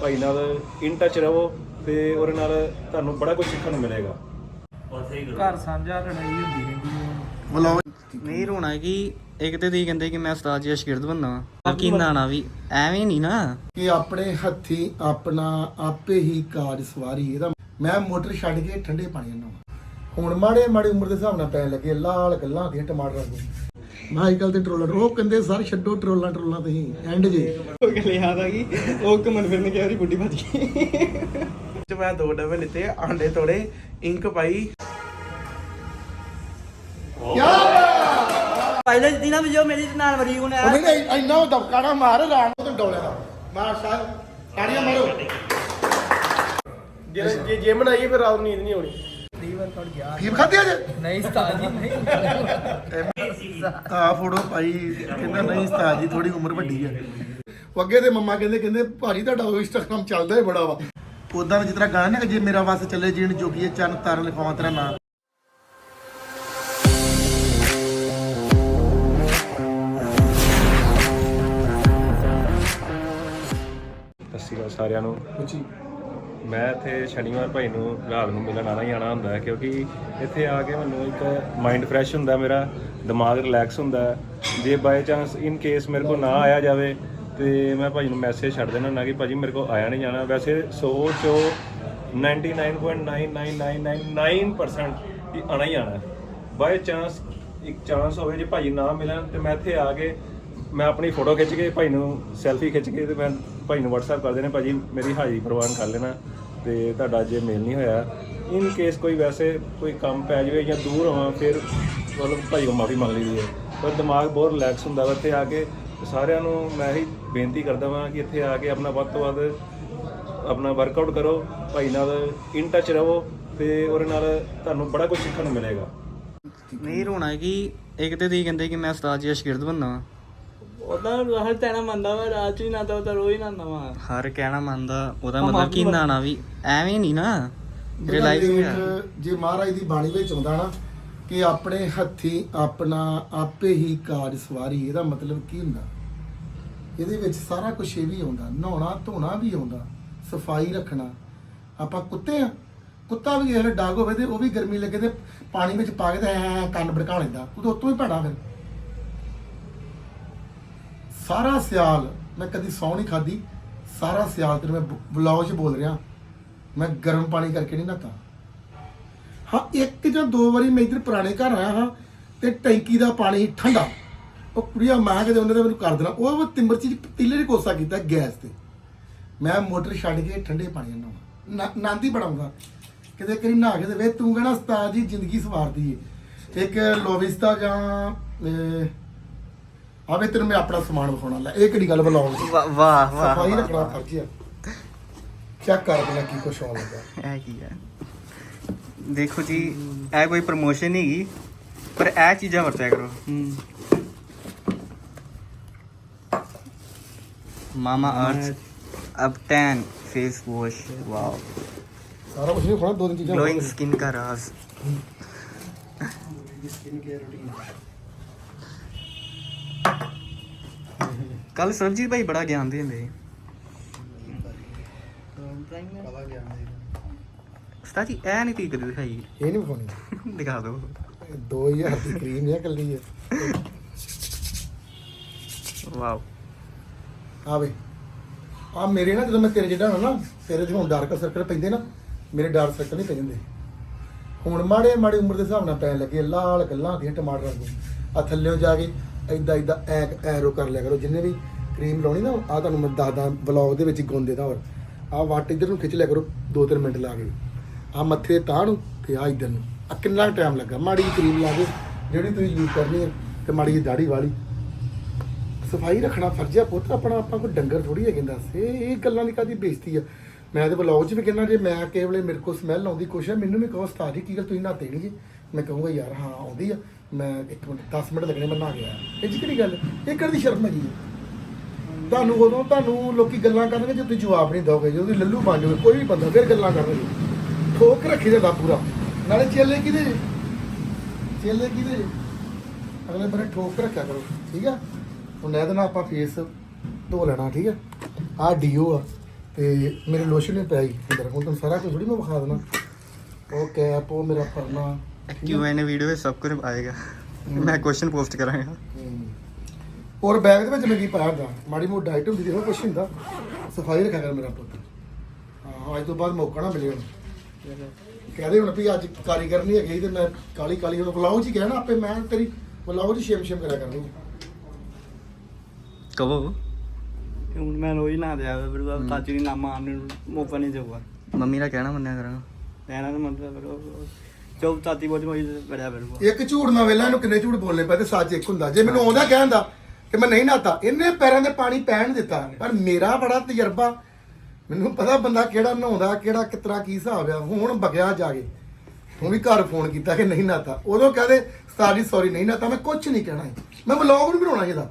ਭਾਈ ਨਾਲ in touch ਰਹੋ ਤੇ ਉਹਦੇ ਨਾਲ ਤੁਹਾਨੂੰ ਬੜਾ ਕੁਝ ਸਿੱਖਣ ਨੂੰ ਮਿਲੇਗਾ। ਘਰ ਸਾਂਝਾ ਲੜਾਈ ਹੁੰਦੀ ਰਹਿੰਦੀ ਹੈ ਨਹੀਂ ਰੋਣਾ ਕਿ ਇੱਕ ਤੇ ਤੁਸੀਂ ਕਹਿੰਦੇ ਕਿ ਮੈਂ ਉਸਤਾਦ ਜੀ ਦਾ ਸ਼ਾਗਿਰਦ ਵਾਂ। ਬਾਕੀ ਨਾਣਾ ਵੀ ਐਵੇਂ ਨਹੀਂ ਨਾ। ਕਿ ਆਪਣੇ ਹੱਥੀ ਆਪਣਾ ਆਪੇ ਹੀ ਕਾਜ ਸਵਾਰੀ ਇਹਦਾ ਮੈਂ ਮੋਟਰ ਛੱਡ ਕੇ ਠੰਡੇ ਪਾਣੀ ਨਾਲ ਹੁਣ ਮਾੜੇ ਮਾੜੀ ਉਮਰ ਦੇ ਹਿਸਾਬ ਨਾਲ ਪੈਣ ਲੱਗੇ ਲਾਲ ਗੱਲਾਂ ਦੀਆਂ ਟਮਾਟਰ ਵਾਂਗੂ ਮੈਂ ਅੱਜ ਕੱਲ ਤੇ ਟਰੋਲਰ ਉਹ ਕਹਿੰਦੇ ਸਰ ਛੱਡੋ ਟਰੋਲਾਂ ਟਰੋਲਾਂ ਤੁਸੀਂ ਐਂਡ ਜੇ। ਉਹ ਗੱਲ ਯਾਦ ਆ ਗਈ ਉਹ ਘੁੰਮਣ ਫਿਰਨ ਗਿਆ ਉਹਦੀ ਬੁੱਢੀ ਭੱਜ ਗਈ। ਤੇ ਮੈਂ ਦੋ ਡੱਬੇ ਲਿੱਤੇ ਆਂਡੇ ਤੋੜੇ ਇੰਕ ਪਾਈ। ਪਹਿਲੇ ਦਿਨਾਂ ਵਿੱਚ ਜੋ ਮੇਰੀ ਨਾਲ ਮਰੀ ਉਹਨੇ ਉਹ ਨਹੀਂ ਨਹੀਂ ਇੰਨਾ ਦਬਕਾਣਾ ਮਾਰ ਰਾਣ ਨੂੰ ਤੇ ਡੋਲੇ ਦਾ ਮਾਰ ਸਾਹਿਬ ਤਾੜੀਆਂ ਮਾਰੋ। ਜੇ ਜੇ ਜਿਮ ਬਣਾਈਏ ਫਿਰ ਰਾਤ ਨੂੰ ਨੀਂਦ ਨਹੀਂ ਆਉਣੀ। ਪ੍ਰੀ ਵਰਕਆਊਟ ਗਿਆ? ਫੀਮ ਖਾਧੀ ਅੱਜ? ਨਹੀਂ ਉਸਤਾਦ ਜੀ ਨਹੀਂ। ਆ ਫੋਟੋ ਭਾਈ ਕਹਿੰਦਾ ਨਹੀਂ ਉਸਤਾਦ ਜੀ ਥੋੜੀ ਉਮਰ ਵੱਡੀ ਹੈ ਉਹ ਅੱਗੇ ਤੇ ਮੰਮਾ ਕਹਿੰਦੇ ਕਹਿੰਦੇ ਭਾਜੀ ਤੁਹਾਡਾ ਇੰਸਟਾਗ੍ਰਾਮ ਚੱਲਦਾ ਹੀ ਬੜਾ ਵਾ। ਉਦਾਂ ਜਿਸ ਤਰ੍ਹਾਂ ਗਾਣਾ ਨਾ ਕਿ ਜੇ ਮੇਰਾ ਵਸ ਚੱਲੇ ਜੀਣ ਜੋਗੀ ਹੈ ਚੰਨ ਤਾਰਨ ਲਿਖਾਵਾਂ ਤੇਰਾ ਨਾਂ। ਸਤਿ ਸ਼੍ਰੀ ਅਕਾਲ ਸਾਰਿਆਂ ਨੂੰ। ਉੱਚੀ ਮੈਂ ਇੱਥੇ ਸ਼ਨੀਵਾਰ ਭਾਈ ਨੂੰ ਰਾਤ ਨੂੰ ਮਿਲਣ ਆਣਾ ਹੀ ਆਣਾ ਹੁੰਦਾ ਕਿਉਂਕਿ ਇੱਥੇ ਆ ਕੇ ਮੈਨੂੰ ਇੱਕ ਮਾਈਂਡ ਫਰੈਸ਼ ਹੁੰਦਾ ਮੇਰਾ, ਦਿਮਾਗ ਰਿਲੈਕਸ ਹੁੰਦਾ ਜੇ ਬਾਈ ਚਾਂਸ ਇਨ ਕੇਸ ਮੇਰੇ ਕੋਲ ਨਾ ਆਇਆ ਜਾਵੇ, ਤੇ ਮੈਂ ਭਾਈ ਨੂੰ ਮੈਸੇਜ ਛੱਡ ਦੇਣਾ ਹੁੰਦਾ ਕਿ ਭਾਜੀ ਮੇਰੇ ਕੋਲ ਆਇਆ ਨਹੀਂ ਜਾਣਾ। ਵੈਸੇ 100 ਚੋਂ 99.99999% ਕਿ ਆਣਾ ਹੀ ਆਣਾ ਬਾਈ ਚਾਂਸ ਇੱਕ ਚਾਂਸ ਹੋਵੇ ਜੇ ਭਾਜੀ ਨਾ ਮਿਲਣ, ਤੇ ਮੈਂ ਇੱਥੇ ਆ ਕੇ ਮੈਂ ਆਪਣੀ ਫੋਟੋ ਖਿੱਚ ਕੇ ਭਾਈ ਨੂੰ ਸੈਲਫੀ ਖਿੱਚ ਕੇ ਤੇ ਮੈਂ ਭਾਈ ਨੂੰ WhatsApp ਕਰ ਦੇਣਾ, ਭਾਜੀ ਮੇਰੀ ਹਾਜ਼ਰੀ ਪ੍ਰਵਾਨ ਕਰ ਲੈਣਾ। ਤੇ ਤੁਹਾਡਾ ਜੇ ਮੇਲ ਨਹੀਂ ਹੋਇਆ ਇਨ ਕੇਸ ਕੋਈ ਵੈਸੇ ਕੋਈ ਕੰਮ ਪੈ ਜਾਵੇ ਜਾਂ ਦੂਰ ਹੋਵਾਂ, ਫਿਰ ਮਤਲਬ ਭਾਈ ਕੋ ਮਾਫੀ ਮੰਗ ਲਈਦੀ ਹੈ। ਪਰ ਦਿਮਾਗ ਬਹੁਤ ਰਿਲੈਕਸ ਹੁੰਦਾ ਵਾ, ਇੱਥੇ ਆ ਕੇ ਸਾਰਿਆਂ ਨੂੰ ਮੈਂ ਹੀ ਬੇਨਤੀ ਕਰਦਾ ਵਾਂ ਕਿ ਇੱਥੇ ਆ ਕੇ ਆਪਣਾ ਵੱਧ ਤੋਂ ਵੱਧ ਆਪਣਾ ਵਰਕਆਊਟ ਕਰੋ, ਭਾਈ ਨਾਲ ਇਨ ਟੱਚ ਰਹੋ ਤੇ ਉਹਦੇ ਨਾਲ ਤੁਹਾਨੂੰ ਬੜਾ ਕੁਝ ਸਿੱਖਣ ਨੂੰ ਮਿਲੇਗਾ। ਨਹੀਂ ਰੋਣਾ ਕਿ ਇੱਕ ਤੇ ਤੁਸੀਂ ਕਹਿੰਦੇ ਕਿ ਮੈਂ ਉਸਤਾਦ ਜੀ ਦਾ ਸ਼ਾਗਿਰਦ ਬੰਦਾ ਉਹਦਾ ਹਰ ਤੈਨਾ ਮੰਨਦਾ ਵਾ ਰਾਤ ਵੀ ਨਾ ਤਾਂ ਉਹ ਰੋਈ ਨਾ ਨਵਾਂ ਹਰ ਕਹਿਣਾ ਮੰਨਦਾ ਉਹਦਾ ਮਤਲਬ ਕਿ ਨਾਣਾ ਵੀ? ਐਵੇਂ ਨਹੀਂ ਨਾ ਰਿਲਾਈਜ਼ ਜੇ ਮਹਾਰਾਜ ਦੀ ਬਾਣੀ ਵਿੱਚ ਆਉਂਦਾ ਨਾ ਕਿ ਆਪਣੇ ਹੱਥੀ ਆਪਣਾ ਆਪੇ ਹੀ ਕਾਜ ਸਵਾਰੀ ਇਹਦਾ ਮਤਲਬ ਕੀ ਹੁੰਦਾ? ਇਹਦੇ ਵਿੱਚ ਸਾਰਾ ਕੁਝ ਇਹ ਵੀ ਆਉਂਦਾ ਨਹਾਉਣਾ ਧੋਣਾ ਵੀ ਆਉਂਦਾ ਸਫ਼ਾਈ ਰੱਖਣਾ। ਆਪਾਂ ਕੁੱਤੇ ਆ ਕੁੱਤਾ ਵੀ ਇਹ ਡਾਗ ਹੋਵੇ ਤੇ ਉਹ ਵੀ ਗਰਮੀ ਲੱਗੇ ਤੇ ਪਾਣੀ ਵਿੱਚ ਪਾ ਕੇ ਤੇ ਐ ਕੰਨ ਭੜਕਾ ਲੈਂਦਾ ਉਹ ਤਾਂ ਉਤੋਂ ਹੀ ਭੈੜਾ ਫਿਰ। ਸਾਰਾ ਸਿਆਲ, ਮੈਂ ਕਦੀ ਸੌ ਨਹੀਂ ਖਾਦੀ ਸਾਰਾ ਸਿਆਲ ਤੇ ਮੈਂ ਬਲੌਗ 'ਚ ਬੋਲ ਰਿਹਾ। ਮੈਂ ਗਰਮ ਪਾਣੀ ਕਰਕੇ ਨਹੀਂ ਨਹਾਤਾ। ਹਾਂ, ਇੱਕ ਜਾਂ ਦੋ ਵਾਰੀ ਮੈਂ ਇੱਧਰ ਪੁਰਾਣੇ ਘਰ ਆਇਆ ਹਾਂ ਤੇ ਟੈਂਕੀ ਦਾ ਪਾਣੀ ਠੰਡਾ। ਉਹ ਕੁੜੀਆਂ, ਮਾਂ ਕਿਤੇ ਉਹਨੇ ਤੇ ਮੈਨੂੰ ਕਰ ਦੇਣਾ। ਉਹ ਤਿੰਬਰ ਚੀਜ਼ ਪਤੀਲੇ ਨੇ ਕੋਸਾ ਕੀਤਾ ਗੈਸ ਤੇ। ਮੈਂ ਮੋਟਰ ਛੱਡ ਕੇ ਠੰਡੇ ਪਾਣੀ ਨਾਲ ਨਹਾਉਣਾ। ਨਾਂਦੀ ਬਣਾਉਂਗਾ ਕਿਤੇ ਕਰੀ ਨਹਾ ਕੇ ਤੇ ਵੇ ਤੂੰ ਕਹਿਣਾ, ਉਸਤਾਦ ਜੀ, ਜ਼ਿੰਦਗੀ ਸਵਾਰਦੀ ਏ। ਇੱਕ ਲੋਵਿਸਤਾ ਜਾਂ ਹਾਂ ਵੀ ਤੈਨੂੰ ਮੈਂ ਆਪਣਾ ਸਮਾਨ ਵਿਖਾਉਣਾ। ਲੈ ਇਹ ਕਿਹੜੀ ਗੱਲ ਬੁਲਾਉਂ ਵਾਹ ਵਾਹ ਵਾਹ ਸਫ਼ਾਈ ਰੱਖਣਾ ਫਰਜ਼ ਆ। ਚੈੱਕ ਕਰ ਬਲਾ ਕੀ ਕੁਛ ਆਉਣ ਲੱਗਾ। ਇਹ ਕੀ ਹੈ ਦੇਖੋ ਜੀ ਇਹ ਕੋਈ ਪ੍ਰੋਮੋਸ਼ਨ ਨਹੀਂ ਹੈਗੀ ਪਰ ਇਹ ਚੀਜ਼ਾਂ ਵਰਤਿਆ ਕਰੋ। ਮਾਮਾ ਅਰਥ ਅਬਟੈਨ ਫੇਸ ਵਾਸ਼ ਵਾਓ। ਸਾਰਾ ਕੁਝ ਨਹੀਂ ਖਾਣਾ ਦੋ ਤਿੰਨ ਚੀਜ਼ਾਂ ਗਲੋਇੰਗ ਸਕਿਨ ਦਾ ਰਾਜ਼। ਸਕਿਨ ਕੇਅਰ ਰੂਟੀਨ ਕੱਲ ਸਰਬਜੀਤ ਭਾਈ ਬੜਾ ਗਿਆਨ ਦਿੰਦੇ ਉਸਤਾਦ ਜੀ ਇਹ ਨਹੀਂ ਤੀ ਕਦੇ ਦਿਖਾਈ। ਇਹ ਨਹੀਂ ਵਿਖਾਉਣੀ। ਦਿਖਾ ਦਿਓ। 2000 ਦੀ ਕਰੀਮ ਨਹੀਂ ਕੱਲੀ ਹੈ ਵਾਓ। ਆ ਵੇ। ਆ ਮੇਰੇ ਨਾ ਜਦੋਂ ਮੈਂ ਤੇਰੇ ਜਿਹੜਾ ਨਾ ਤੇਰੇ ਜਦੋਂ ਡਾਰਕ ਸਰਕਲ ਪੈਂਦੇ ਨਾ ਮੇਰੇ ਡਾਰਕ ਸਰਕਲ ਨਹੀਂ ਪੈ ਜਾਂਦੇ। ਹੁਣ ਮਾੜੇ ਮਾੜੀ ਉਮਰ ਦੇ ਹਿਸਾਬ ਨਾਲ ਪੈਣ ਲੱਗੇ ਲਾਲ ਗੱਲਾਂ ਦੀਆਂ ਟਮਾਟਰ ਵਾਂਗੂ ਆ ਥੱਲੇੋਂ ਜਾ ਕੇ ਐਦਾਂ ਐਦਾਂ ਐ ਐਰੋ ਕਰ ਲਿਆ ਕਰੋ। ਜਿੰਨੇ ਵੀ ਕਰੀਮ ਲਾਉਣੀ ਨਾ ਆ ਤੁਹਾਨੂੰ ਮੈਂ ਦੱਸਦਾ ਵਲੌਗ ਦੇ ਵਿੱਚ ਗੁੰਦੇ ਦਾ ਹੋਰ। ਆ ਵੱਟ ਇੱਧਰ ਨੂੰ ਖਿੱਚ ਲਿਆ ਕਰੋ 2-3 ਮਿੰਟ ਲਾ ਕੇ। ਆ ਮੱਥੇ ਤਾਂ ਨੂੰ ਤੇ ਆ ਇੱਧਰ ਨੂੰ। ਆ ਕਿੰਨਾ ਟਾਈਮ ਲੱਗਾ। ਮਾੜੀ ਜਿਹੀ ਕਰੀਮ ਲਾ ਕੇ, ਜਿਹੜੀ ਤੁਸੀਂ ਯੂਜ਼ ਕਰਨੀ ਹੈ ਤੇ ਮਾੜੀ ਜਿਹੀ ਦਾੜੀ ਵਾਲੀ। ਸਫ਼ਾਈ ਰੱਖਣਾ ਫਰਜ਼ ਹੈ ਪੁੱਤ, ਆਪਣਾ ਆਪਾਂ ਕੋਈ ਡੰਗਰ ਥੋੜੀ ਹੈ ਕਹਿੰਦਾ ਸੇ ਇਹ ਗੱਲਾਂ ਦੀ ਕਾਦੀ ਬੇਇੱਜ਼ਤੀ ਆ? ਮੈਂ ਤੇ ਬਲੌਗ 'ਚ ਵੀ ਕਹਿੰਦਾ, ਜੇ ਮੈਂ ਕੇਵਲੇ ਮੇਰੇ ਕੋਲ ਸਮੈਲ ਆਉਂਦੀ, ਕੁਛ ਹੈ ਮੈਨੂੰ ਵੀ ਕਹੋ, ਉਸਤਾਦ ਜੀ, ਕੀ ਗੱਲ ਤੁਸੀਂ ਨਾ ਦੇਣੀ ਜੇ? ਮੈਂ ਕਹੂੰਗਾ, ਯਾਰ ਹਾਂ, ਆਉਂਦੀ ਆ। ਮੈਂ ਇੱਕ ਮਿੰਟ 10 ਮਿੰਟ ਲੱਗਣੇ, ਮੈਂ ਨਾ ਗਿਆ ਇਹ 'ਚ ਕਿਹੜੀ ਗੱਲ? ਇਹ ਕਿਹੜੀ ਦੀ ਸ਼ਰਮ ਹੈਗੀ ਹੈ ਤੁਹਾਨੂੰ ਉਦੋਂ ਤੁਹਾਨੂੰ ਲੋਕੀ ਗੱਲਾਂ ਕਰਨਗੇ ਜੇ ਤੁਸੀਂ ਜਵਾਬ ਨਹੀਂ ਦੋਗੇ ਜਦੋਂ ਤੁਸੀਂ ਲੱਲੂ ਬਣ ਜਾਓਗੇ, ਕੋਈ ਵੀ ਬੰਦਾ ਫਿਰ ਗੱਲਾਂ ਕਰਨਗੇ। ਠੋਕ ਰੱਖੀ ਜਾਂਦਾ ਪੂਰਾ। ਨਾਲੇ ਚੇਲੇ ਕਿਹਦੇ? ਜੇ ਚੇਲੇ ਕਿਹਦੇ? ਜੇ ਅਗਲੇ ਬੰਦੇ ਠੋਕ ਕੇ ਰੱਖਿਆ ਕਰੋ, ਠੀਕ ਆ? ਹੁਣ ਇਹਦੇ ਨਾਲ ਆਪਾਂ ਫੇਸ ਧੋ ਲੈਣਾ, ਠੀਕ ਆ? ਆ ਡੀਓ ਆ, ਤੇ ਮੇਰੇ ਲੋਸ਼ਨ ਵੀ ਪਿਆ ਹੀ ਅੰਦਰ ਹੁਣ ਤੁਹਾਨੂੰ ਸਾਰਾ ਕੁਝ ਥੋੜੀ ਮੈਂ ਵਿਖਾ ਦੇਣਾ। ਉਹ ਕੈਪ ਉਹ ਮੇਰਾ ਪਰਨਾ। ਕਿਉਂ ਇਹਨੇ ਵੀਡੀਓ ਵਿੱਚ ਸਭ ਕੁਝ ਆਏਗਾ। ਮੈਂ ਕੁਐਸਚਨ ਪੋਸਟ ਕਰਾਂਗਾ। ਔਰ ਬੈਗ ਦੇ ਵਿੱਚ ਮੈਂ ਕੀ ਪਾਇਆ ਹੁੰਦਾ? ਮਾੜੀ ਮੋਟੀ ਡਾਈਟ ਹੁੰਦੀ ਦੇਖੋ ਕੁਛ ਨੀ ਹੁੰਦਾ। ਸਫ਼ਾਈ ਰੱਖਿਆ ਕਰ ਮੇਰਾ ਪੁੱਤ। ਹਾਂ ਅੱਜ ਤੋਂ ਬਾਅਦ ਮੌਕਾ ਨਾ ਮਿਲੇ ਹੁਣ ਕਹਦੇ ਹੁਣ ਵੀ ਅੱਜ ਕਾਰੀਗਰ ਨਹੀਂ ਹੈਗੇ ਤੇ ਮੈਂ ਕਾਲੀ ਕਾਲੀ ਹੁਣ ਬੁਲਾਓ ਜੀ ਕਹਿਣਾ ਆਪੇ ਮੈਂ ਤੇਰੀ ਬੁਲਾਓ ਜੀ ਸ਼ੇਮ ਸ਼ੇਮ ਕਰਿਆ ਕਰਨੀ। ਕਹੋ। ਹੁਣ ਮੈਂ ਰੋਜ਼ ਨਾ ਦਿਆ ਫਿਰ ਚਾਚੀ ਦੀ ਨਾਮ ਆਣ ਨੂੰ ਮੌਕਾ ਨਹੀਂ ਦੇਊਗਾ। ਮੰਮੀ ਦਾ ਕਹਿਣਾ ਮੰਨਿਆ ਕਰਾਂਗਾ। ਲੈਣਾ ਤਾਂ ਮੰਨਦਾ ਫਿਰ ਉਹ ਚੌਕ ਬੋਝ ਮੋਈ ਬੜਿਆ ਫਿਰੂਗਾ। ਇੱਕ ਝੂਠ ਨਾ ਵੇਲਾ, ਇਹਨੂੰ ਕਿੰਨੇ ਝੂਠ ਬੋਲਨੇ ਪਏ ਤੇ ਸੱਚ ਇੱਕ ਹੁੰਦਾ। ਜੇ ਮੈਨੂੰ ਆਉਂਦਾ ਕਹਿੰਦਾ ਕਿ ਮੈਂ ਨਹੀਂ ਨਾਤਾ, ਇਹਨੇ ਪੈਰਾਂ ਦੇ ਪਾਣੀ ਪੈਣ ਦਿੱਤਾ। ਪਰ ਮੇਰਾ ਬੜਾ ਤਜਰਬਾ, ਮੈਨੂੰ ਪਤਾ ਬੰਦਾ ਕਿਹੜਾ ਨਹਾਉਂਦਾ, ਕਿਹੜਾ ਕਿਤਰਾ ਕੀ ਹਿਸਾਬ ਆ, ਹੁਣ ਬਗਿਆ ਜਾ ਕੇ। ਹੁਣ ਵੀ ਘਰ ਫੋਨ ਕੀਤਾ ਕਿ ਨਹੀਂ ਨਾਤਾ। ਉਦੋਂ ਕਹਦੇ ਸਾਰੀ ਸੌਰੀ ਨਹੀਂ ਨਾਤਾ, ਮੈਂ ਕੁਝ ਨਹੀਂ ਕਹਿਣਾ ਹੈ। ਮੈਂ ਵਲੌਗ ਨਹੀਂ ਬਣਾਉਣਾ ਇਹਦਾ।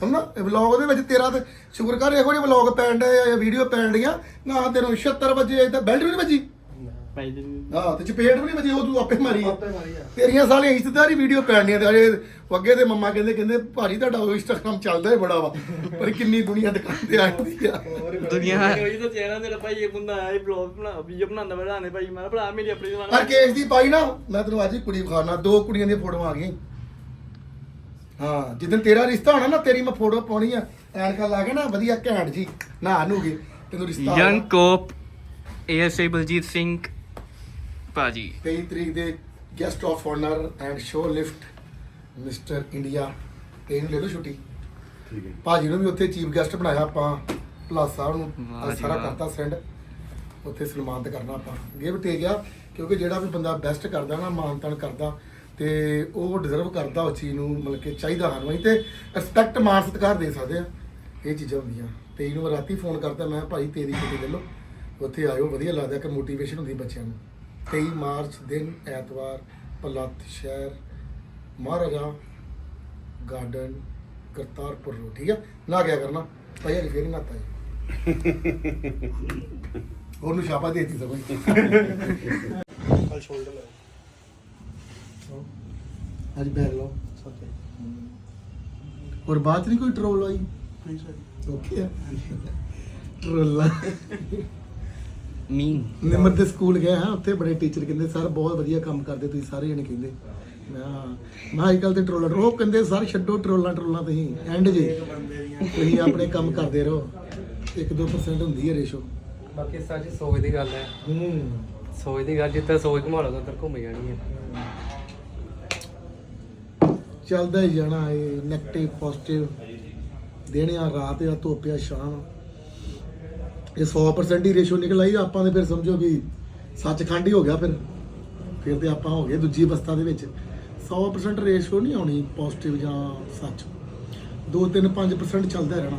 ਸਮਝਣਾ ਇਹ ਵਲੌਗ ਦੇ ਵਿੱਚ ਤੇਰਾ ਤੇ ਸ਼ੁਕਰ ਕਰ, ਇਹੋ ਜਿਹੇ ਵਲੌਗ ਪੈਣ ਡੇ ਜਾਂ ਵੀਡੀਓ ਪੈਣ ਡੀਆਂ ਨਾ ਤੈਨੂੰ 76 ਵਜੇ ਤਾਂ ਬੈਲਟ ਵੀ ਨਹੀਂ ਵੱਜੀ। ਭਾਈ ਜੀ। ਹਾਂ ਤੇ ਚਪੇੜ ਵੀ ਨਹੀਂ ਵੱਜੀ ਉਹ ਤੂੰ ਆਪੇ ਮਾਰੀ ਆ। ਤੇਰੀਆਂ ਸਾਲੀਆਂ ਰਿਸ਼ਤੇਦਾਰੀ ਵੀਡੀਓ ਪੈਣੀਆਂ ਤੇ ਅਜੇ ਅੱਗੇ ਦੇ ਮੰਮਾ ਕਹਿੰਦੇ ਕਹਿੰਦੇ ਭਾਜੀ ਤੁਹਾਡਾ ਇੰਸਟਾਗ੍ਰਾਮ ਚੱਲਦਾ ਹੀ ਬੜਾ ਵਾ ਪਰ ਕਿੰਨੀ ਦੁਨੀਆ ਦੁਕਾਨ ਤੇ ਆਉਂਦੀ ਆ। ਦੁਨੀਆ ਉਹੀ ਤਾਂ ਚਿਹਰਾ ਮੇਰਾ ਭਾਈ ਇਹ ਬੰਦਾ ਆਇਆ ਬਲੌਗ ਬਣਾ ਵੀਡੀਓ ਬਣਾਉਂਦਾ ਬਣਾਉਂਦੇ ਭਾਈ ਮੈਂ ਭਰਾ ਮੇਰੀ ਆਪਣੀ ਪਰ ਜ਼ਮਾਨਾ ਕੇਸ ਦੀ ਪਾਈ ਨਾ ਮੈਂ ਤੈਨੂੰ ਅੱਜ ਹੀ ਕੁੜੀ ਵਿਖਾਣਾ ਦੋ ਕੁੜੀਆਂ ਦੀਆਂ ਫੋਟੋਆਂ ਆ ਗਈਆਂ। ਹਾਂ ਜਿੱਦਣ ਤੇਰਾ ਰਿਸ਼ਤਾ ਹੋਣਾ ਨਾ ਤੇਰੀ ਮੈਂ ਫੋਟੋ ਪਾਉਣੀ ਆ ਐਨਕਾਂ ਲਾ ਕੇ ਨਾ ਵਧੀਆ ਘੈਂਟ ਜੀ ਨਾ ਨੂਗੇ ਤੈਨੂੰ ਰਿਸ਼ਤਾ ਯੰਗ ਹੋਣਾ। ਕੋਪ ਏਐਸਏ ਬਲਜੀਤ ਸਿੰਘ ਭਾਜੀ। 23 ਤਰੀਕ ਦੇ guest of honour and show lift mister India ਤੇ ਇਹਨੂੰ ਲੈ ਲਓ ਛੁੱਟੀ। ਠੀਕ ਹੈ ਭਾਜੀ ਨੂੰ ਵੀ ਉੱਥੇ ਚੀਫ ਗੈਸਟ ਬਣਾਇਆ ਆਪਾਂ ਪਲਾਸ ਸਾਹਿਬ ਨੂੰ। ਜੀ ਸਾਰਾ। ਕਰਤਾ ਸੈਂਡ ਉੱਥੇ ਸਨਮਾਨਿਤ ਕਰਨਾ ਆਪਾਂ। ਗਿਫਟ ਦੇ ਗਿਆ ਕਿਉਂਕਿ ਜਿਹੜਾ ਵੀ ਬੰਦਾ ਬੈਸਟ ਕਰਦਾ ਨਾ ਮਾਨਤਾਨ ਕਰਦਾ ਤੇ ਉਹ ਡਿਜ਼ਰਵ ਕਰਦਾ ਉਸ ਚੀਜ਼ ਨੂੰ ਮਤਲਬ ਕਿ ਚਾਹੀਦਾ ਹਨ ਵਈ ਤੇ ਰਿਸਪੈਕਟ ਮਾਨ ਸਤਿਕਾਰ ਦੇ ਸਕਦੇ ਆ। ਇਹ ਚੀਜ਼ਾਂ ਹੁੰਦੀਆਂ। ਤੇ ਇਹਨੂੰ ਮੈਂ ਰਾਤੀ ਫੋਨ ਕਰਦਾ ਮੈਂ ਭਾਈ ਤੇਰੀ ਛੁੱਟੀ ਲੈ ਲਓ। ਉੱਥੇ ਆਇਓ ਵਧੀਆ ਲੱਗਦਾ ਕਿ ਮੋਟੀਵੇਸ਼ਨ ਹੁੰਦੀ ਬੱਚਿਆਂ ਨੂੰ। 23 ਮਾਰਚ ਦਿਨ ਐਤਵਾਰ ਪਲੱਤ ਸ਼ਹਿਰ ਮਹਾਰਾਜਾ ਗਾਰਡਨ ਕਰਤਾਰਪੁਰ ਰੋਡ ਠੀਕ ਆ? ਨਾ ਗਿਆ ਕਰਨਾ ਭਾਈ ਅਜੇ ਫੇਰ ਹੀ ਨਾਤਾ ਜੀ। ਉਹਨੂੰ ਸ਼ਾਬਾ ਦੇਤੀ ਸਭ ਕੱਲ ਸ਼ੋਲਡਰ ਲੈ ਅੱਜ ਬੈਗ ਲਓ। ਔਰ ਬਾਅਦ ਚ ਨਹੀਂ ਕੋਈ ਟਰੋਲ ਆਈ? ਨਹੀਂ ਸਰ ਓਕੇ ਆ। ਟਰੋਲਾ ਮੀਨ ਨਿਮਰ ਦੇ ਸਕੂਲ ਗਏ ਹਾਂ ਉੱਥੇ ਬੜੇ ਟੀਚਰ ਕਹਿੰਦੇ ਸਰ ਬਹੁਤ ਵਧੀਆ ਕੰਮ ਕਰਦੇ ਤੁਸੀਂ ਸਾਰੇ ਜਣੇ ਕਹਿੰਦੇ। ਮੈਂ ਕਿਹਾ, ਮੈਂ ਅੱਜ ਕੱਲ ਤੇ ਟਰੋਲਰ ਉਹ ਕਹਿੰਦੇ ਸਰ ਛੱਡੋ ਟਰੋਲਾਂ ਟਰੋਲਾਂ ਤੁਸੀਂ ਐਂਡ ਜੇ। ਤੁਸੀਂ ਆਪਣੇ ਕੰਮ ਕਰਦੇ ਰਹੋ। 1-2% ਹੁੰਦੀ ਹੈ ਰੇਸ਼ੋ ਬਾਕੀ ਸੱਚ ਸੋਚ ਦੀ ਗੱਲ ਹੈ। ਹੂੰ। ਸੋਚ ਦੀ ਗੱਲ ਜਿੱਥੇ ਸੋਚ ਘੁਮਾ ਲਓ ਤਾਂ ਘੁੰਮ ਜਾਣੀ ਹੈ। ਚੱਲਦਾ ਹੀ ਜਾਣਾ ਇਹ ਨੈਗੇਟਿਵ ਪੋਜ਼ਿਟਿਵ ਦਿਨ ਆ ਰਾਤ ਆ ਧੁੱਪ ਆ ਸ਼ਾਮ ਇਹ 100% ਹੀ ਰੇਸ਼ੋ ਨਿਕਲ ਆਈ ਆਪਾਂ ਤੇ ਫਿਰ ਸਮਝੋ ਵੀ ਸੱਚਖੰਡ ਹੀ ਹੋ ਗਿਆ ਫਿਰ। ਫਿਰ ਤੇ ਆਪਾਂ ਹੋ ਗਏ ਦੂਜੀ ਅਵਸਥਾ ਦੇ ਵਿੱਚ। 100% ਰੇਸ਼ੋ ਨਹੀਂ ਆਉਣੀ ਪੋਜ਼ਿਟਿਵ ਜਾਂ ਸੱਚ। 2 3 5% ਚੱਲਦਾ ਰਹਿਣਾ।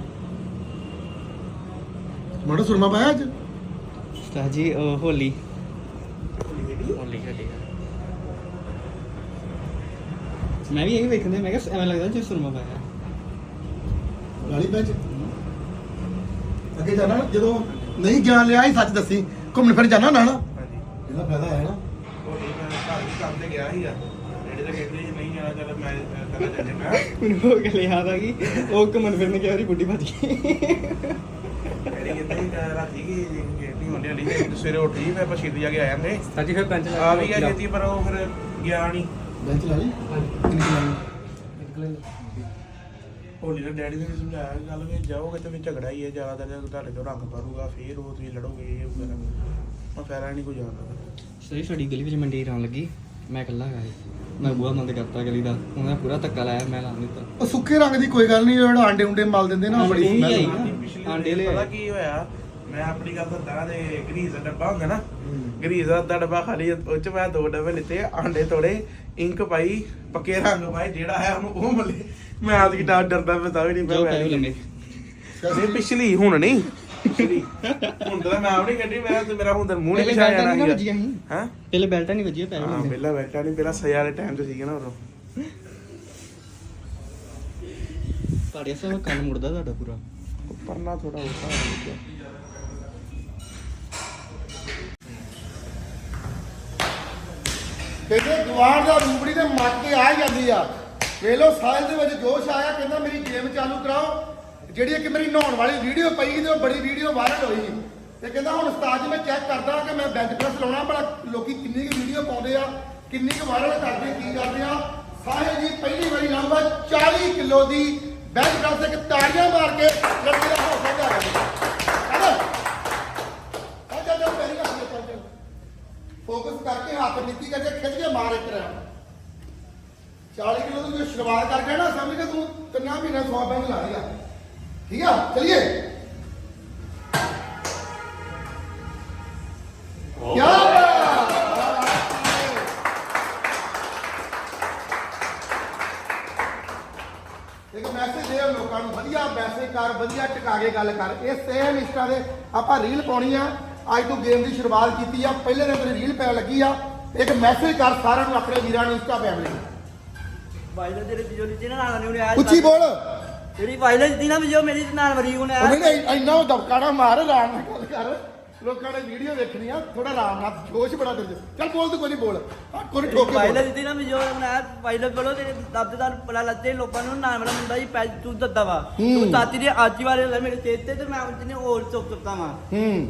ਮਾੜਾ ਸੁਰਮਾ ਪਾਇਆ ਅੱਜ? ਉਸਤਾਦ ਜੀ ਉਹ ਹੋਲੀ। ਹੋਲੀ ਖੇਡੀ ਮੈਂ ਵੀ ਇਹ ਵੇਖਦੇ ਮੈਂ ਕਿਹਾ ਐਵੇਂ ਲੱਗਦਾ ਜਿਵੇਂ ਸੁਰਮਾ ਪਾਇਆ। ਗਾਲੀ ਵਿੱਚ ਅੱਗੇ ਜਾਣਾ ਨਾ, ਜਦੋਂ ਨਹੀਂ ਗਿਆਨ ਲਿਆ ਹੀ ਸੱਚ ਦੱਸੀ ਘੁੰਮਣ ਫਿਰ ਜਾਣਾ ਨਾ ਨਾ ਇਹਦਾ ਫਾਇਦਾ ਹੈ ਨਾ। ਕੰਮ ਤੇ ਗਿਆ ਸੀਗਾ ਜਿਹੜੇ ਤਾਂ ਕਹਿੰਦੇ ਸੀ ਨਹੀਂ ਜਾਣਾ ਚੱਲ ਮੈਂ ਕਰਾਂ ਚੱਲੇ ਮੈਂ। ਮੈਨੂੰ ਉਹ ਗੱਲ ਯਾਦ ਆ ਗਈ ਉਹ ਘੁੰਮਣ ਫਿਰਨ ਗਿਆ ਉਹਦੀ ਬੁੱਢੀ ਭੱਜ ਗਈ। ਜਿਹੜੀ ਕਹਿੰਦੇ ਸੀ ਕਿ ਰਾਤੀ ਕੀ ਨਹੀਂ ਹੁੰਦੀ ਹੁੰਦੀ ਸੀ ਸਵੇਰੇ ਉੱਠੀ ਫਿਰ ਆਪਾਂ ਛੇਤੀ ਜਾ ਕੇ ਆ ਜਾਂਦੇ ਸਾਜੀ ਫਿਰ ਪੰਜ ਆ ਵੀ ਗਿਆ। ਛੇਤੀ ਪਰ ਉਹ ਫਿਰ ਗਿਆ ਨਹੀਂ। ਬੈਂਚ ਲਾ ਲਈ? ਕਿੰਨੀ ਕੁ ਲਾ ਲਈ। ਹੋਲੀ ਨੇ ਡੈਡੀ ਨੇ ਵੀ ਸਮਝਾਇਆ ਕਿ ਗੱਲ ਵੀ ਜਾਓਗੇ ਤੇ ਵੀ ਝਗੜਾ ਹੀ ਹੈ ਜ਼ਿਆਦਾ ਤੇ ਤੁਹਾਡੇ ਤੋਂ ਰੰਗ ਪਰੂਗਾ ਫੇਰ ਉਹ ਤੁਸੀਂ ਲੜੋਗੇ ਇਹ ਵਗੈਰਾ ਮੈਂ ਫਾਇਦਾ ਨਹੀਂ ਕੋਈ ਜਾਣਦਾ ਸਹੀ ਸਾਡੀ ਗਲੀ ਵਿੱਚ ਮੰਡੀ ਆਉਣ ਲੱਗੀ। ਮੈਂ ਇਕੱਲਾ ਗਿਆ ਸੀ। ਮੈਂ ਬੂਹਾ ਬੰਦ ਕਰਤਾ ਗਲੀ ਦਾ। ਉਹਨੇ ਪੂਰਾ ਧੱਕਾ ਲਾਇਆ ਮੈਂ ਲਾ ਦਿੱਤਾ। ਉਹ ਸੁੱਕੇ ਰੰਗ ਦੀ ਕੋਈ ਗੱਲ ਨਹੀਂ ਜਿਹੜਾ ਆਂਡੇ ਉਂਡੇ ਮਲ ਦਿੰਦੇ ਨਾ ਉਹ ਬੜੀ ਆਂਡੇ ਸਮੈਲ ਲਿਆਏ। ਪਤਾ ਕੀ ਹੋਇਆ? ਮੈਂ ਆਪਣੀ ਗੱਲ ਦੱਸਦਾ ਤੇ ਗਰੀਜ਼ ਦਾ ਡੱਬਾ ਹੁੰਦਾ ਨਾ ਗਰੀਜ਼ ਦਾ ਡੱਬਾ ਖਾਲੀ ਉਹ ਚ ਮੈਂ ਦੋ ਡੱਬੇ ਲਿੱਤੇ ਆਂਡੇ ਤੋੜੇ ਇੰਕ ਪਾਈ ਪੱਕੇ ਰੰਗ ਪਾਏ ਜਿਹੜਾ ਹੈ ਉਹਨੂੰ ਉਹ ਮੱਲੇ। ਮੈਂ ਆਦ ਕੀ ਡਰ ਡਰਦਾ ਮੈਂ ਤਾਂ ਵੀ ਨਹੀਂ ਮੈਂ ਇਹ ਪਿਛਲੀ ਹੁਣ ਨਹੀਂ। ਹੁਣ ਤਾਂ ਮੈਂ ਆਪਣੀ ਕੱਢੀ ਮੈਂ ਤੇ ਮੇਰਾ ਤਾਂ ਮੂੰਹ ਨਹੀਂ ਪਿਛਾ ਬੈਲਟਾਂ ਜਾਣਾ ਨਹੀਂ ਸੀਗਾ ਹਾਂ? ਪਹਿਲੇ ਬੈਲਟਾਂ ਨਹੀਂ ਵੱਜੀਆਂ ਪੈ ਹਾਂ ਪਹਿਲਾਂ ਬੈਠਾ ਨਹੀਂ ਪਹਿਲਾਂ ਸਜ਼ਾ ਵਾਲੇ ਟਾਈਮ ਤੇ ਸੀਗਾ ਨਾ ਉਦੋਂ। ਤੁਹਾਡੇ ਸਭ ਕੰਨ ਮੁੜਦਾ ਤੁਹਾਡਾ ਪੂਰਾ। ਪਰਨਾ ਥੋੜਾ ਹੋਤਾ ਹੈ ਕਹਿੰਦੇ ਗਵਾਰ ਦਾ ਰੂਪੜੀ ਤੇ ਮੱਟ ਕੇ ਆ ਜਾਂਦੀ ਆ। ਵੇਖ ਲਓ ਸਾਹਿਲ ਦੇ ਵਿੱਚ ਜੋਸ਼ ਆਇਆ, ਕਹਿੰਦਾ ਮੇਰੀ ਗੇਮ ਚਾਲੂ ਕਰਾਓ। ਜਿਹੜੀ ਇੱਕ ਮੇਰੀ ਨਹਾਉਣ ਵਾਲੀ ਵੀਡੀਓ ਪਈ ਤੇ ਉਹ ਬੜੀ ਵੀਡੀਓ ਵਾਇਰਲ ਹੋਈ। ਤੇ ਕਹਿੰਦਾ ਹੁਣ ਉਸਤਾਦ ਜੀ, ਮੈਂ ਚੈੱਕ ਕਰਦਾ ਕਿ ਮੈਂ ਬੈਂਚ ਪ੍ਰੈਸ ਲਾਉਣਾ ਬੜਾ ਲੋਕੀ ਕਿੰਨੀ ਕੁ ਵੀਡੀਓ ਪਾਉਂਦੇ ਆ, ਕਿੰਨੀ ਕੁ ਵਾਇਰਲ ਕਰਦੇ, ਕੀ ਕਰਦੇ ਆ। ਸਾਹਿਲ ਜੀ, ਪਹਿਲੀ ਵਾਰੀ ਲਾਉਂਗਾ 40 ਕਿਲੋ ਦੀ ਬੈਂਚ ਪ੍ਰੈਸ ਇੱਕ ਤਾੜੀਆਂ ਮਾਰ ਕੇ ਲੜਕੇ ਦਾ ਹੌਸਲਾ ਹੈ ਚੱਲ ਚੱਲ ਮੇਰੀ ਗੱਲ ਸੁਣ, ਚੱਲ ਚੱਲ ਫੋਕਸ ਕਰਕੇ ਹੱਥ ਨੀਤੀ ਕਰਕੇ ਖਿੱਚ ਕੇ ਮਾਰ ਇੱਕ ਰਾਂ 40 ਸ਼ੁਰੂਆਤ ਕਰਕੇ ਨਾ ਸਮਝ ਕੇ ਤੂੰ ਤਿੰਨਾਂ ਮਹੀਨੇ ਸਵਾ ਬੈਂਕ ਲਾ ਲਿਆ ਠੀਕ ਆ? ਚਲਿਏ। ਕਿਆ ਇੱਕ ਮੈਸੇਜ ਦੇ ਲੋਕਾਂ ਨੂੰ। ਵਧੀਆ ਮੈਸੇਜ ਕਰ ਵਧੀਆ ਟਿਕਾ ਕੇ ਗੱਲ ਕਰ। ਇਹ ਸੇਮ ਇੰਸਟਾ ਦੇ ਆਪਾਂ ਰੀਲ ਪਾਉਣੀ ਆ। ਅੱਜ ਤੋਂ ਗੇਮ ਦੀ ਸ਼ੁਰੂਆਤ ਕੀਤੀ ਆ। ਪਹਿਲੇ ਦਿਨ ਤੇਰੀ ਰੀਲ ਪੈਣ ਲੱਗੀ ਆ ਇੱਕ ਮੈਸੇਜ ਕਰ ਸਾਰਿਆਂ ਨੂੰ ਆਪਣੇ ਵੀਰਾਂ ਨੂੰ ਇੰਸਟਾ ਫੈਮਿਲੀ ਨੂੰ। ਵਾਇਲੈਂਸ ਜਿਹੜੇ ਵੀਡੀਓ ਨੀਚੇ ਨਾ ਨਾਲ ਨਹੀਂ ਉਹਨੇ ਆਇਆ ਉੱਚੀ ਬੋਲ। ਜਿਹੜੀ ਵਾਇਲੈਂਸ ਦੀ ਨਾ ਵੀਡੀਓ ਮੇਰੀ ਤੇ ਨਾਲ ਮਰੀ ਉਹਨੇ ਉਹ ਆਇਆ ਨਹੀਂ ਨਹੀਂ ਇੰਨਾ ਦਬਕਾ ਨਾ ਮਾਰ ਆਰਾਮ ਨਾਲ ਗੱਲ ਕਰ। ਲੋਕਾਂ ਨੇ ਵੀਡੀਓ ਵੇਖਣੀ ਆ ਥੋੜਾ ਆਰਾਮ ਨਾਲ ਜੋਸ਼ ਬੜਾ ਤੇਰੇ 'ਚ। ਚੱਲ ਬੋਲ ਤੂੰ ਕੋਈ ਨਹੀਂ ਬੋਲ। ਕੋਈ ਠੋਕ ਕੇ ਬੋਲ। ਵਾਇਲੈਂਸ ਦੀ ਨਾ ਵੀਡੀਓ ਬਣਾਇਆ ਵਾਇਲੈਂਸ ਬੋਲੋ ਤੇਰੇ ਦੱਬਦਾਰ ਪਲਾ ਲੱਤੇ ਲੋਕਾਂ ਨੂੰ ਨਾਲ ਮੇਰਾ ਮੁੰਡਾ ਜੀ ਪੈ ਤੂੰ ਦੱਦਾ ਵਾ। ਤੂੰ ਚਾਚੀ ਦੇ ਅੱਜ ਵਾਲੇ ਲੈ ਮੇਰੇ ਚੇਤੇ ਤੇ ਮੈਂ ਉਹਨੇ ਹੋਰ ਚੁੱਕ ਚੁੱਕਾ ਵਾ। ਹੂੰ।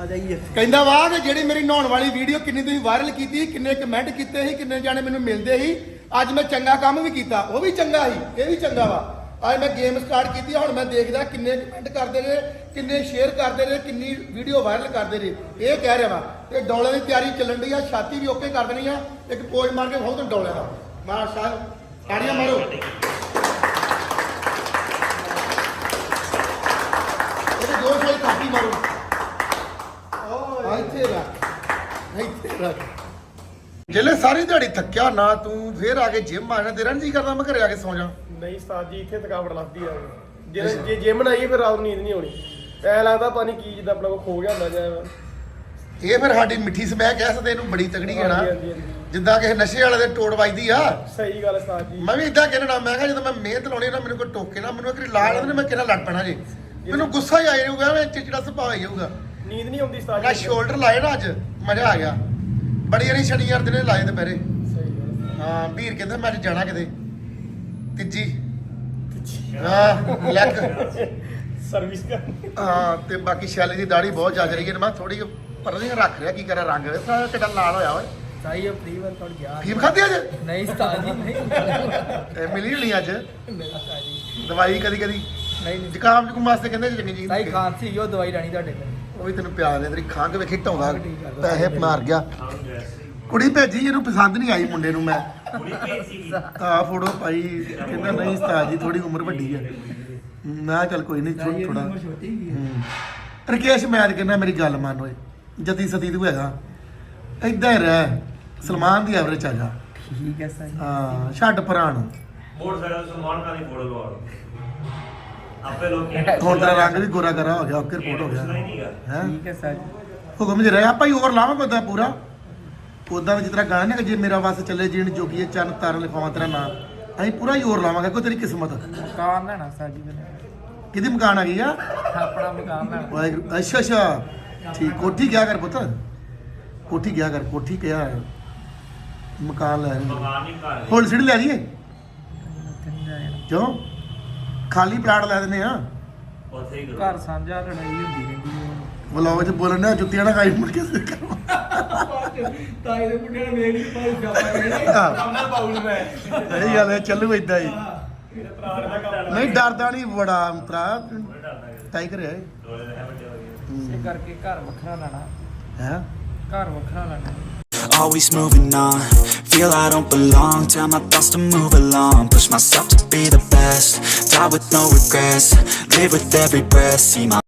ਆ ਜਾਈਏ ਕਹਿੰਦਾ ਵਾ ਕਿ ਜਿਹੜੀ ਮੇਰੀ ਨਹਾਉਣ ਵਾਲੀ ਵੀਡੀਓ ਕਿੰਨੀ ਤੁਸੀਂ ਵਾਇਰਲ ਕੀਤੀ ਕਿੰਨੇ ਕਮੈਂਟ ਕੀਤੇ ਸੀ ਕਿੰਨੇ ਜਾਣੇ ਮੈਨੂੰ ਮਿਲਦੇ ਸੀ ਅੱਜ ਮੈਂ ਚੰਗਾ ਕੰਮ ਵੀ ਕੀਤਾ, ਉਹ ਵੀ ਚੰਗਾ ਸੀ, ਇਹ ਵੀ ਚੰਗਾ ਵਾ। ਅੱਜ ਮੈਂ ਗੇਮ ਸਟਾਰਟ ਕੀਤੀ, ਹੁਣ ਮੈਂ ਦੇਖਦਾ ਕਿੰਨੇ ਕਮੈਂਟ ਕਰਦੇ ਨੇ, ਕਿੰਨੇ ਸ਼ੇਅਰ ਕਰਦੇ ਨੇ, ਕਿੰਨੀ ਵੀਡੀਓ ਵਾਇਰਲ ਕਰਦੇ ਨੇ। ਇਹ ਕਹਿ ਰਿਹਾ ਵਾ ਤੇ ਡੌਲੇ ਦੀ ਤਿਆਰੀ ਚੱਲਣ ਦੀ ਆ, ਛਾਤੀ ਵੀ ਓਕੇ ਕਰ ਦੇਣੀ ਆ, ਇੱਕ ਪੋਜ ਮਾਰ ਕੇ ਬਹੁਤ ਡੌਲੇ ਦਾ। ਮਾਰ ਸਾਹਿਬ, ਤਾੜੀਆਂ ਮਾਰੋ। ਇਹਦੇ ਜੋਰ ਨਾਲ ਕਾਪੀ ਮਾਰੋ। ਆ ਇੱਥੇ ਰੱਖ। ਇੱਥੇ ਰੱਖ। ਜਿਹੜੇ ਸਾਰੀ ਦਿਹਾੜੀ ਥੱਕਿਆ ਨਾ ਤੂੰ ਫੇਰ ਆ ਕੇ ਜਿਮ ਆਣਾ ਤੇਰਾ ਨੀ ਜੀ ਕਰਦਾ ਮੈਂ ਘਰੇ ਆ ਕੇ ਸੌ ਜਾ। ਨਹੀਂ ਉਸਤਾਦ ਜੀ ਇੱਥੇ ਥਕਾਵਟ ਲੱਗਦੀ ਆ। ਜੇ ਜੇ ਜਿਮ ਨਾ ਆਈਏ ਫਿਰ ਰਾਤ ਨੂੰ ਨੀਂਦ ਨਹੀਂ ਆਉਣੀ। ਐ ਲੱਗਦਾ ਪਤਾ ਨਹੀਂ ਕੀ ਜਿੱਦਾਂ ਆਪਣਾ ਕੋ ਖੋ ਗਿਆ ਹੁੰਦਾ ਜਾਂ ਇਹ ਫਿਰ ਸਾਡੀ ਮਿੱਠੀ ਸਮੈਕ ਕਹਿ ਸਕਦੇ ਇਹਨੂੰ ਬੜੀ ਤਗੜੀ ਹੈ ਨਾ। ਜਿੱਦਾਂ ਕਿਸੇ ਨਸ਼ੇ ਵਾਲੇ ਦੇ ਟੋੜ ਵੱਜਦੀ ਆ। ਸਹੀ ਗੱਲ ਜੀ। ਮੈਂ ਵੀ ਇਦਾਂ ਕਹਿਣਾ ਮੈਂ ਕਿਹਾ ਜਦੋਂ ਮੈਂ ਮਿਹਨਤ ਲਾਉਣੀ ਨਾ ਮੈਨੂੰ ਕੋਈ ਟੋਕੇ ਨਾ ਮੈਨੂੰ ਇੱਕ ਲਾ ਲੈਂਦੇ ਨੇ ਮੈਂ ਕਿਹੜਾ ਲੜ ਪੈਣਾ ਜੇ। ਮੈਨੂੰ ਗੁੱਸਾ ਹੀ ਆ ਜਾਊਗਾ ਮੈਂ ਚਿੜਚਿੜਾ ਸੁਭਾਅ ਹੀ ਜਾਊਗਾ। ਨੀਂਦ ਨਹੀਂ ਆਉਂਦੀ ਉਸਤਾਦ ਮੈਂ ਸ਼ੋਲਡਰ ਲਾਏ ਨਾ ਅੱਜ ਮਜ਼ਾ ਆ ਗਿਆ। ਬੜੀ ਵਾਰੀ ਸ਼ਨੀ ਯਾਰ ਦਿਨੇ ਲਾਏ ਦੁਪਹਿਰੇ। ਹਾਂ। ਵੀਰ ਕਹਿੰਦਾ ਮੈਂ ਅੱਜ ਜਾਣਾ ਕਿਤੇ। ਤੀਜੀ। ਹਾਂ ਲੱਕ। ਸਰਵਿਸ ਕਰ ਹਾਂ ਤੇ ਬਾਕੀ ਸ਼ੈਲੀ ਦੀ ਦਾੜੀ ਬਹੁਤ ਜੱਜ ਰਹੀ ਹੈ ਮੈਂ ਥੋੜੀ ਪਰ ਨਹੀਂ ਰੱਖ ਰਿਹਾ ਕੀ ਕਰਾਂ ਰੰਗ ਸਾਰਾ ਕਿੱਡਾ ਲਾਲ ਹੋਇਆ ਓਏ। ਚਾਹੀਏ ਫ੍ਰੀ ਵਰਕਆਊਟ ਗਿਆ ਫੀਮ ਖਾਧੀ ਅੱਜ? ਨਹੀਂ ਉਸਤਾਦ ਜੀ ਨਹੀਂ। ਇਹ ਮਿਲੀ ਨਹੀਂ ਅੱਜ? ਨਹੀਂ ਜੀ ਦਵਾਈ ਕਦੀ ਕਦੀ ਨਹੀਂ। ਜ਼ੁਕਾਮ ਜੁਕਮ ਵਾਸਤੇ ਕਹਿੰਦੇ ਚੰਗੀ ਜੀ ਸਾਈ ਖਾਂਸੀ ਉਹ ਦਵਾਈ ਲੈਣੀ ਤੁਹਾਡੇ ਕੋਲ। ਉਹ ਵੀ ਤੈਨੂੰ ਪਿਆਰ ਦੇ ਤੇਰੀ ਖੰਘ ਵੇਖੀ ਢਾਉਂਦਾ। ਪੈਸੇ ਮਾਰ ਗਿਆ। ਕੁੜੀ ਭੇਜੀ ਇਹਨੂੰ ਪਸੰਦ ਨਹੀਂ ਆਈ ਮੁੰਡੇ ਨੂੰ ਮੈਂ। ਆ ਫੋਟੋ ਪਾਈ ਕਹਿੰਦਾ ਨਹੀਂ ਉਸਤਾਦ ਜੀ ਥੋੜੀ ਉਮਰ ਵੱਡੀ ਹੈ ਮੈਂ ਕਿਹਾ ਚੱਲ ਕੋਈ ਨਹੀਂ ਥੋੜਾ। ਰਕੇਸ਼ ਮੈਂ ਅੱਜ ਕਹਿੰਦਾ ਮੇਰੀ ਗੱਲ ਮੰਨ ਓਏ। ਜਤੀ ਸਤੀ ਤੂੰ ਹੈਗਾ। ਏਦਾਂ ਹੀ ਰਹਿ। ਸਲਮਾਨ ਦੀ ਐਵਰੇਜ ਆ ਜਾ। ਠੀਕ ਹੈ ਸਰ ਹਾਂ ਛੱਡ ਭਰਾ ਨੂੰ ਮੋਟਰਸਾਈਕਲ ਸਲਮਾਨ ਦੀ ਫੋਟੋ ਲਵਾ ਲਓ। ਆਪੇ ਲੋਕ ਰੰਗ ਵੀ ਗੋਰਾ ਕਰਾ ਹੋ ਗਿਆ ਓਕੇ ਰਿਪੋਰਟ ਹੋ ਗਿਆ। ਨਹੀਂਗਾ ਹੈ? ਠੀਕ ਹੈ ਸਰ। ਹੁਕਮ ਜੇ ਰਿਹਾ ਆਪਾਂ ਹੀ ਹੋਰ ਲਾਵਾਂਗੇ ਉਦਾਂ ਪੂਰਾ? ਉਦਾਂ ਜਿਸ ਤਰ੍ਹਾਂ ਗਾਣਾ ਨਾ ਕਿ ਜੇ ਮੇਰਾ ਵਸ ਚੱਲੇ ਜੀਣ ਜੋਗੀ ਹੈ ਚੰਨ ਤਾਰਨ ਲਿਖਾਵਾਂ ਤੇਰਾ ਨਾਂ। ਅਸੀਂ ਪੂਰਾ ਹੀ ਹੋਰ ਲਾਵਾਂਗੇ ਕੋਈ ਤੇਰੀ ਕਿਸਮਤ। ਕਾਰ ਲੈਣਾ ਸਰ ਜੀ ਮੈਨੇ ਕਿਹਦੀ ਮਕਾਨ ਆ ਗਈ ਆ? ਆਪਣਾ ਮਕਾਨ ਲੈਣਾ। ਵਾਹਿਗੁਰੂ ਅੱਛਾ ਅੱਛਾ। ਠੀਕ ਕੋਠੀ ਗਿਆ ਕਰ ਪੁੱਤ? ਕੋਠੀ ਗਿਆ ਕਰ ਕੋਠੀ ਕਿਹਾ ਮਕਾਨ ਲੈ ਮਕਾਨ ਨਹੀਂ ਘਰ। ਹੋਲ ਸਿਟੀ ਲੈ ਲਈਏ ਕਿਉਂ? ਖਾਲੀ ਪਲਾਟ ਲੈ ਦਿੰਦੇ ਆ। ਉੱਥੇ ਹੀ ਕਰੋ। ਘਰ ਸਾਂਝਾ ਲੜਾਈ ਹੁੰਦੀ ਰਹਿੰਦੀ ਹੈ ਬਲੌਗ ਚ ਬੋਲਣ ਨਾ ਜੁੱਤੀਆਂ ਨਾ ਖਾਈ ਮੁੜ ਕੇ ਸਿਰ ਕਰਵਾ। ਤਾਈ ਦੇ ਮੁੰਡੇ ਨੇ ਮੇਰੀ ਭਾਈ ਜਾਪਾ ਕੰਮ ਬਾਉਲ ਮੈਂ ਸਹੀ ਗੱਲ ਹੈ ਚੱਲੂ ਇਦਾਂ ਹੀ। ਨਹੀਂ ਡਰਦਾ ਨਹੀਂ ਬੜਾ ਭਰਾ। ਟਾਈ ਕਰਿਆ ਦੋਲੇ ਦੇ ਵੱਡੇ ਹੋ ਗਏ। ਇਹ ਕਰਕੇ ਘਰ ਵੱਖਰਾ ਲੈਣਾ। ਹੈ? ਘਰ ਵੱਖਰਾ ਲੈਣਾ। Always moving on, feel I don't belong. Tell my thoughts to move along, push myself to be the best. Die with no regrets, live with every breath. See my